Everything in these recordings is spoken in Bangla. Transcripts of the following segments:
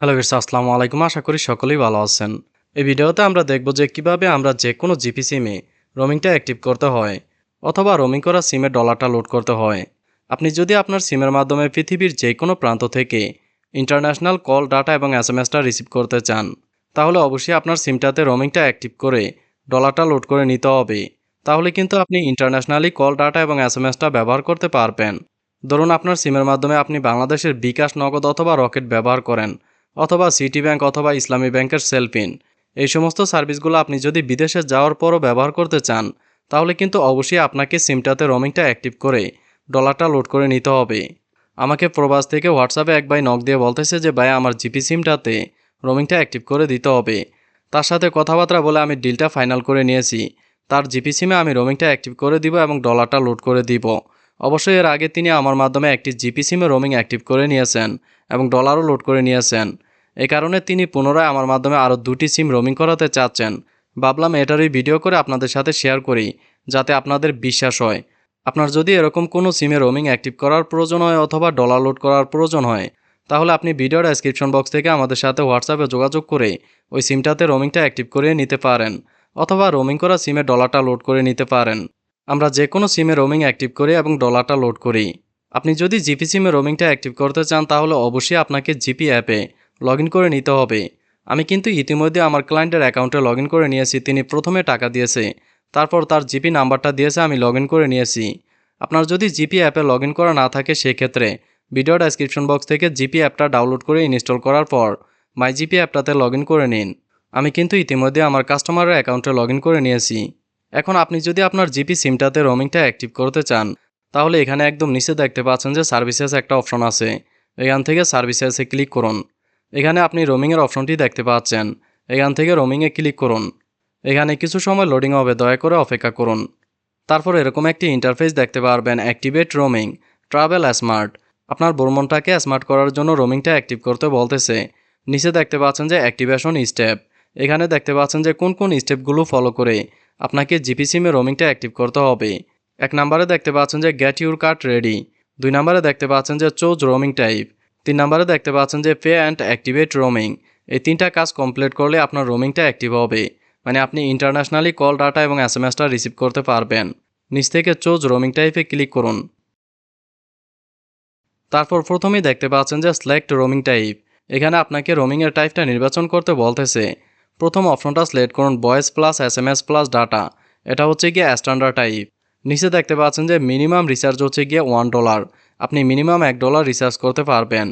হ্যালো বিরস আসসালামু আলাইকুম। আশা করি সকলেই ভালো আছেন। এই ভিডিওতে আমরা দেখব যে কীভাবে আমরা যে কোনো জিপি সিমে রোমিংটা অ্যাক্টিভ করতে হয় অথবা রোমিং করা সিমে ডলারটা লোড করতে হয়। আপনি যদি আপনার সিমের মাধ্যমে পৃথিবীর যে কোনো প্রান্ত থেকে ইন্টারন্যাশনাল কল ডাটা এবং এস এম এসটা রিসিভ করতে চান, তাহলে অবশ্যই আপনার সিমটাতে রোমিংটা অ্যাক্টিভ করে ডলারটা লোড করে নিতে হবে। তাহলে কিন্তু আপনি ইন্টারন্যাশনালি কল ডাটা এবং এস এম এসটা ব্যবহার করতে পারবেন। ধরুন আপনার সিমের মাধ্যমে আপনি বাংলাদেশের বিকাশ নগদ অথবা রকেট ব্যবহার করেন। অথবা সিটি ব্যাংক অথবা ইসলামী ব্যাংকের সেলফিন এই সমস্ত সার্ভিসগুলো আপনি যদি বিদেশে যাওয়ার পরও ব্যবহার করতে চান, তাহলে কিন্তু অবশ্যই আপনাকে সিমটাতে রোমিংটা অ্যাক্টিভ করে ডলারটা লোড করে নিতে হবে। আমাকে প্রবাস থেকে হোয়াটসঅ্যাপে এক ভাই নক দিয়ে বলতেছে যে, ভাই, আমার জিপি সিমটাতে রোমিংটা অ্যাক্টিভ করে দিতে হবে। তার সাথে কথাবার্তা বলে আমি ডিলটা ফাইনাল করে নিয়েছি। তার জিপি সিমে আমি রোমিংটা অ্যাক্টিভ করে দিব এবং ডলারটা লোড করে দিব। অবশ্যই এর আগে তিনি আমার মাধ্যমে একটি জিপি সিমে রোমিং অ্যাক্টিভ করে নিয়েছেন এবং ডলারও লোড করে নিয়েছেন। এই কারণে তিনি পুনরায় আমার মাধ্যমে আরও দুটি সিম রোমিং করাতে চাচ্ছেন। ভাবলাম এটারই ভিডিও করে আপনাদের সাথে শেয়ার করি, যাতে আপনাদের বিশ্বাস হয়। আপনার যদি এরকম কোনো সিমে রোমিং অ্যাক্টিভ করার প্রয়োজন হয় অথবা ডলার লোড করার প্রয়োজন হয়, তাহলে আপনি ভিডিও ডেসক্রিপশন বক্স থেকে আমাদের সাথে হোয়াটসঅ্যাপে যোগাযোগ করে ওই সিমটাতে রোমিংটা অ্যাক্টিভ করে নিতে পারেন, অথবা রোমিং করা সিমে ডলারটা লোড করে নিতে পারেন। আমরা যে কোনো সিমে রোমিং অ্যাক্টিভ করি এবং ডলারটা লোড করি। আপনি যদি জিপি সিমে রোমিংটা অ্যাক্টিভ করতে চান, তাহলে অবশ্যই আপনাকে জিপি অ্যাপে লগ করে নিতে হবে। আমি কিন্তু ইতিমধ্যে আমার ক্লায়েন্টের অ্যাকাউন্টে লগ করে নিয়েছি, তিনি প্রথমে টাকা দিয়েছে। তারপর তার জিপি নাম্বারটা দিয়েছে, আমি লগ করে নিয়েছি। আপনার যদি জিপি অ্যাপে লগ করা না থাকে সেক্ষেত্রে ভিডিও ডেসক্রিপশন বক্স থেকে জিপি অ্যাপটা ডাউনলোড করে ইনস্টল করার পর মাই জিপি অ্যাপটাতে লগ করে নিন। আমি কিন্তু ইতিমধ্যে আমার কাস্টমারের অ্যাকাউন্টে লগ করে নিয়েছি। এখন আপনি যদি আপনার জিপি সিমটাতে রোমিংটা অ্যাক্টিভ করতে চান, তাহলে এখানে একদম নিচে দেখতে পাচ্ছেন যে সার্ভিসেস একটা অপশন আছে। এখান থেকে সার্ভিসেসে ক্লিক করুন। এখানে আপনি রোমিংয়ের অপশনটি দেখতে পাচ্ছেন। এখান থেকে রোমিংয়ে ক্লিক করুন। এখানে কিছু সময় লোডিং হবে, দয়া করে অপেক্ষা করুন। তারপর এরকম একটি ইন্টারফেস দেখতে পারবেন অ্যাক্টিভেট রোমিং ট্রাভেল স্মার্ট আপনার ভ্রমণটাকে স্মার্ট করার জন্য রোমিংটা অ্যাক্টিভ করতে বলতেছে। নিচে দেখতে পাচ্ছেন যে অ্যাক্টিভেশন স্টেপ এখানে দেখতে পাচ্ছেন যে কোন কোন স্টেপগুলো ফলো করে আপনাকে জিপি সিমে রোমিংটা অ্যাক্টিভ করতে হবে। এক নম্বরে দেখতে পাচ্ছেন যে গেট ইউর কার্ড রেডি দুই নম্বরে দেখতে পাচ্ছেন যে চোজ রোমিং টাইপ তিন নম্বরে দেখতে পাচ্ছেন যে পে অ্যান্ড অ্যাক্টিভেট রোমিং এই তিনটা কাজ কমপ্লিট করলে আপনার রোমিংটা অ্যাক্টিভ হবে। মানে আপনি ইন্টারন্যাশনালি কল ডাটা এবং এস এম এসটা রিসিভ করতে পারবেন। নিচ থেকে চোজ রোমিং টাইপে ক্লিক করুন। তারপর প্রথমেই দেখতে পাচ্ছেন যে সিলেক্ট রোমিং টাইপ এখানে আপনাকে রোমিংয়ের টাইপটা নির্বাচন করতে বলতেছে। প্রথম অপশনটা সিলেক্ট করুন voice plus S M S plus data এটা হচ্ছে গিয়ে স্ট্যান্ডার্ড টাইপ নিচে দেখতে পাচ্ছেন যে মিনিমাম রিচার্জ হচ্ছে গিয়ে ওয়ান ডলার আপনি মিনিমাম এক ডলার রিচার্জ করতে পারবেন।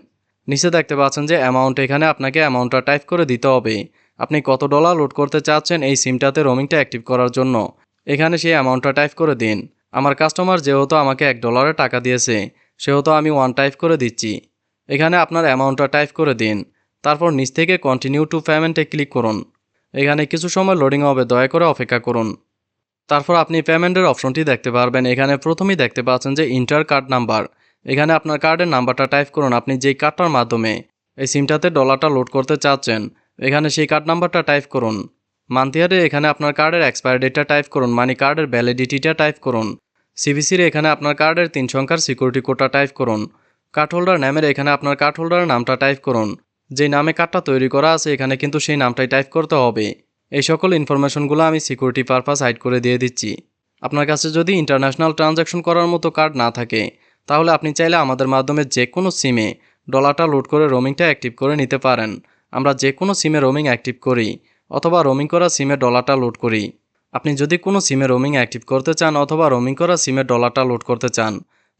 নিচে দেখতে পাচ্ছেন যে অ্যামাউন্ট এখানে আপনাকে অ্যামাউন্টটা টাইপ করে দিতে হবে। আপনি কত ডলার লোড করতে চাচ্ছেন এই সিমটাতে রোমিংটা অ্যাক্টিভ করার জন্য। এখানে সেই অ্যামাউন্টটা টাইপ করে দিন। আমার কাস্টমার যেহেতু আমাকে এক ডলারে টাকা দিয়েছে, সেহেতু আমি ওয়ান টাইপ করে দিচ্ছি। এখানে আপনার অ্যামাউন্টটা টাইপ করে দিন। তারপর নিচ থেকে কন্টিনিউ টু পেমেন্টে ক্লিক করুন। এখানে কিছু সময় লোডিং হবে, দয়া করে অপেক্ষা করুন। তারপর আপনি পেমেন্টের অপশনটি দেখতে পারবেন। এখানে প্রথমেই দেখতে পাচ্ছেন যে ইন্টার কার্ড নাম্বার এখানে আপনার কার্ডের নাম্বারটা টাইপ করুন, আপনি যেই কার্ডটার মাধ্যমে এই সিমটাতে ডলারটা লোড করতে চাচ্ছেন, এখানে সেই কার্ড নাম্বারটা টাইপ করুন। মান্থিয়ারে এখানে আপনার কার্ডের এক্সপায়ার ডেটটা টাইপ করুন মানে কার্ডের ভ্যালিডিটিটা টাইপ করুন। সিবিসির এখানে আপনার কার্ডের তিন সংখ্যার সিকিউরিটি কোডটা টাইপ করুন। কার্ড হোল্ডার নামের এখানে আপনার কার্ড হোল্ডারের নামটা টাইপ করুন। যে নামে কার্ডটা তৈরি করা আছে, এখানে কিন্তু সেই নামটাই টাইপ করতে হবে। এই সকল ইনফরমেশনগুলো আমি সিকিউরিটি পারপাস হাইড করে দিয়ে দিচ্ছি। আপনার কাছে যদি ইন্টারন্যাশনাল ট্রানজ্যাকশন করার মতো কার্ড না থাকে তাহলে আপনি চাইলে আমাদের মাধ্যমে যে কোনো সিমে ডলারটা লোড করে রোমিংটা অ্যাক্টিভ করে নিতে পারেন। আমরা যে কোনো সিমে রোমিং অ্যাক্টিভ করি অথবা রোমিং করা সিমে ডলারটা লোড করি। আপনি যদি কোনো সিমে রোমিং অ্যাক্টিভ করতে চান অথবা রোমিং করা সিমে ডলারটা লোড করতে চান,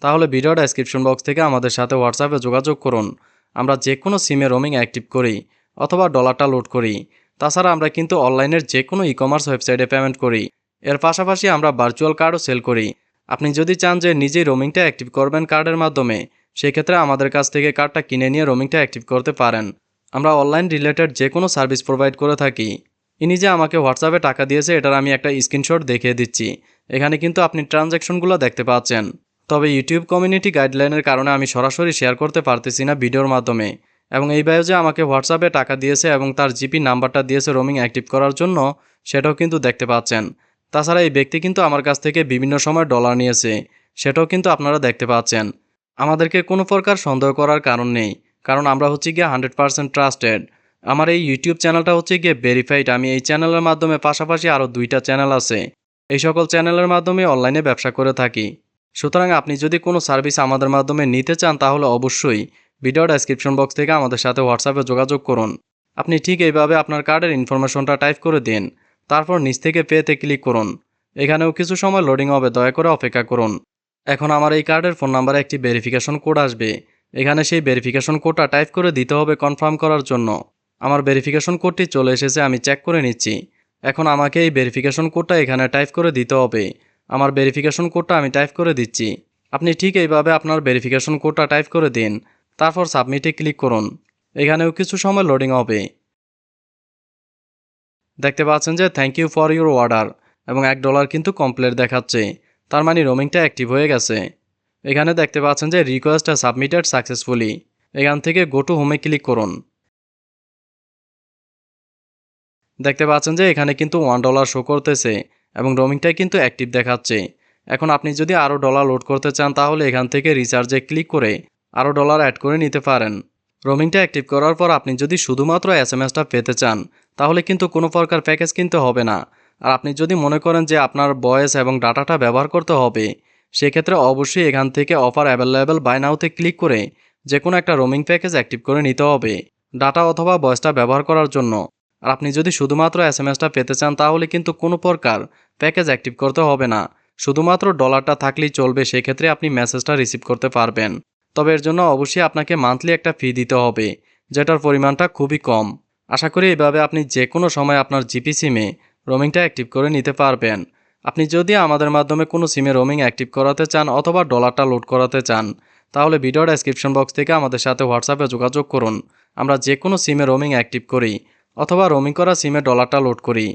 তাহলে ভিডিও ডেসক্রিপশন বক্স থেকে আমাদের সাথে হোয়াটসঅ্যাপে যোগাযোগ করুন। আমরা যে কোনো সিমে রোমিং অ্যাক্টিভ করি অথবা ডলারটা লোড করি। তাছাড়া আমরা কিন্তু অনলাইনের যে কোনো ই কমার্স ওয়েবসাইটে পেমেন্ট করি। এর পাশাপাশি আমরা ভার্চুয়াল কার্ডও সেল করি। আপনি যদি চান যে নিজেই রোমিংটা অ্যাক্টিভ করবেন কার্ডের মাধ্যমে, সেক্ষেত্রে আমাদের কাছ থেকে কার্ডটা কিনে নিয়ে রোমিংটা অ্যাক্টিভ করতে পারেন। আমরা অনলাইন রিলেটেড যে কোনো সার্ভিস প্রোভাইড করে থাকি। ইনি যে আমাকে হোয়াটসঅ্যাপে টাকা দিয়েছে, এটার আমি একটা স্ক্রিনশট দেখিয়ে দিচ্ছি। এখানে কিন্তু আপনি ট্রানজ্যাকশনগুলো দেখতে পাচ্ছেন। তবে ইউটিউব কমিউনিটি গাইডলাইনের কারণে আমি সরাসরি শেয়ার করতে পারতেছি না ভিডিওর মাধ্যমে। এবং এই বায়ো যে আমাকে হোয়াটসঅ্যাপে টাকা দিয়েছে এবং তার জিপি নাম্বারটা দিয়েছে রোমিং অ্যাক্টিভ করার জন্য, সেটাও কিন্তু দেখতে পাচ্ছেন। তাছাড়া এই ব্যক্তি কিন্তু আমার কাছ থেকে বিভিন্ন সময় ডলার নিয়েছে, সেটাও কিন্তু আপনারা দেখতে পাচ্ছেন। আমাদেরকে কোনো প্রকার সন্দেহ করার কারণ নেই, কারণ আমরা হচ্ছে গিয়ে হান্ড্রেড পার্সেন্ট ট্রাস্টেড আমার এই ইউটিউব চ্যানেলটা হচ্ছে গিয়ে ভেরিফাইড আমি এই চ্যানেলের মাধ্যমে পাশাপাশি আরও দুইটা চ্যানেল আছে। এই সকল চ্যানেলের মাধ্যমে অনলাইনে ব্যবসা করে থাকি। সুতরাং আপনি যদি কোনো সার্ভিস আমাদের মাধ্যমে নিতে চান, তাহলে অবশ্যই ভিডিও ডেসক্রিপশন বক্স থেকে আমাদের সাথে হোয়াটসঅ্যাপে যোগাযোগ করুন। আপনি ঠিক এইভাবে আপনার কার্ডের ইনফরমেশনটা টাইপ করে দিন। তারপর নিচ থেকে পেতে ক্লিক করুন। এখানেও কিছু সময় লোডিং হবে, দয়া করে অপেক্ষা করুন। এখন আমার এই কার্ডের ফোন নাম্বারে একটি ভেরিফিকেশন কোড আসবে। এখানে সেই ভেরিফিকেশন কোডটা টাইপ করে দিতে হবে কনফার্ম করার জন্য। আমার ভেরিফিকেশন কোডটি চলে এসেছে, আমি চেক করে নিচ্ছি। এখন আমাকে এই ভেরিফিকেশন কোডটা এখানে টাইপ করে দিতে হবে। আমার ভেরিফিকেশন কোডটা আমি টাইপ করে দিচ্ছি। আপনি ঠিক এইভাবে আপনার ভেরিফিকেশন কোডটা টাইপ করে দিন। তারপর সাবমিটে ক্লিক করুন। এখানেও কিছু সময় লোডিং হবে। দেখতে পাচ্ছেন যে thank you for your order এবং এক ডলার কিন্তু কমপ্লিট দেখাচ্ছে। তার মানে রোমিংটা অ্যাক্টিভ হয়ে গেছে। এখানে দেখতে পাচ্ছেন যে রিকোয়েস্ট সাবমিটেড সাকসেসফুলি এখান থেকে গো টু হোমে ক্লিক করুন। দেখতে পাচ্ছেন যে, এখানে কিন্তু ওয়ান ডলার শো করতেছে এবং রোমিংটাই কিন্তু অ্যাক্টিভ দেখাচ্ছে। এখন আপনি যদি আরও ডলার লোড করতে চান, তাহলে এখান থেকে রিচার্জে ক্লিক করে আরও ডলার অ্যাড করে নিতে পারেন। রোমিংটা অ্যাক্টিভ করার পর আপনি যদি শুধুমাত্র এস এম এসটা পেতে চান, তাহলে কিন্তু কোনো প্রকার প্যাকেজ কিনতে হবে না। আর আপনি যদি মনে করেন যে আপনার ভয়েস এবং ডাটাটা ব্যবহার করতে হবে, সেক্ষেত্রে অবশ্যই এখান থেকে অফার অ্যাভেলেবেল বাই নাওতে ক্লিক করে যে কোনো একটা রোমিং প্যাকেজ অ্যাক্টিভ করে নিতে হবে, ডাটা অথবা ভয়েসটা ব্যবহার করার জন্য। আর আপনি যদি শুধুমাত্র এস এম এসটা পেতে চান, তাহলে কিন্তু কোনো প্রকার প্যাকেজ অ্যাক্টিভ করতে হবে না। শুধুমাত্র ডলারটা থাকলেই চলবে, সেক্ষেত্রে আপনি মেসেজটা রিসিভ করতে পারবেন। তবে এর জন্য অবশ্যই আপনাকে মান্থলি একটা ফি দিতে হবে, যেটার পরিমাণটা খুবই কম। আশা করি এইভাবে আপনি যে কোনো সময় আপনার জিপি সিমে রোমিংটা অ্যাক্টিভ করে নিতে পারবেন। আপনি যদি আমাদের মাধ্যমে কোনো সিমে রোমিং অ্যাক্টিভ করাতে চান অথবা ডলারটা লোড করাতে চান, তাহলে ভিডিও ডেসক্রিপশন বক্স থেকে আমাদের সাথে হোয়াটসঅ্যাপে যোগাযোগ করুন। আমরা যে কোনো সিমে রোমিং অ্যাক্টিভ করি অথবা রোমিং করা সিমে ডলারটা লোড করি।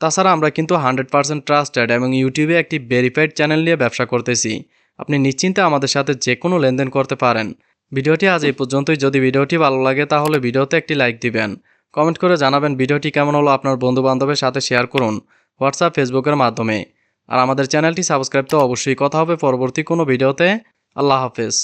তাছাড়া আমরা কিন্তু হান্ড্রেড পার্সেন্ট ট্রাস্টেড এবং ইউটিউবে একটি ভেরিফাইড চ্যানেল নিয়ে ব্যবসা করতেছি। আপনি নিশ্চিন্তে আমাদের সাথে যে কোনো লেনদেন করতে পারেন। ভিডিওটি আজ এই পর্যন্তই। যদি ভিডিওটি ভালো লাগে, তাহলে ভিডিওতে একটি লাইক দিবেন। কমেন্ট করে জানাবেন ভিডিওটি কেমন হলো আপনার বন্ধু বান্ধবের সাথে শেয়ার করুন হোয়াটসঅ্যাপ, ফেসবুকের মাধ্যমে। আর আমাদের চ্যানেলটি সাবস্ক্রাইব তো অবশ্যই। কথা হবে পরবর্তী কোনো ভিডিওতে। আল্লাহ হাফেজ।